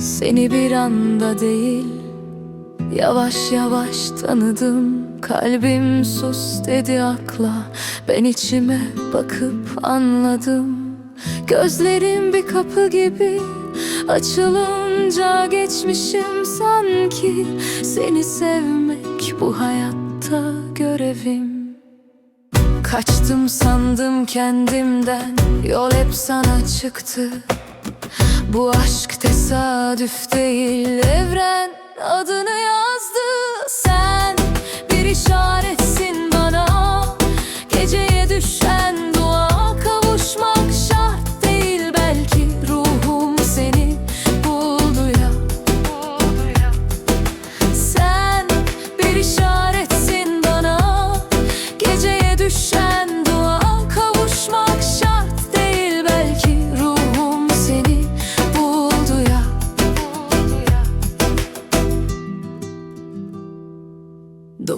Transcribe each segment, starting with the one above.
Seni bir anda değil Yavaş yavaş tanıdım. Kalbim sus dedi akla Ben içime bakıp anladım. Gözlerim bir kapı gibi Açılınca geçmişim sanki. Seni sevmek bu hayatta görevim. Kaçtım sandım kendimden Yol hep sana çıktı Bu aşk tesadüf değil Evren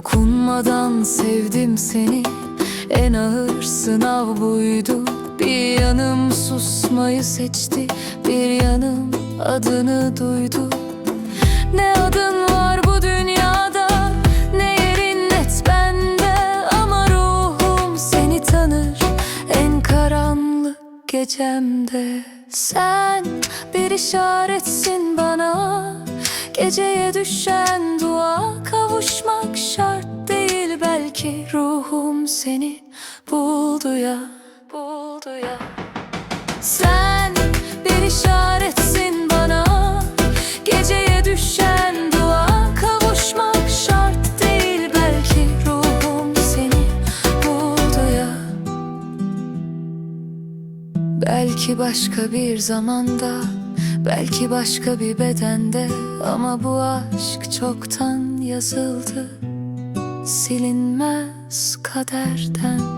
Dokunmadan sevdim seni. En ağır sınav buydu. Bir yanım susmayı seçti. Bir yanım adını duydu. Ne adın var bu dünyada? Ne yerin net bende? Ama ruhum seni tanır. En karanlık gecemde. Sen bir işaretsin bana. Geceye düşen dua belki Ruhum seni buldu ya Buldu ya. Sen bir işaretsin bana Geceye düşen dua Kavuşmak şart değil. Belki Ruhum seni buldu ya. Belki başka bir zamanda Belki başka bir bedende. Ama bu aşk çoktan yazıldı Silinmez kaderden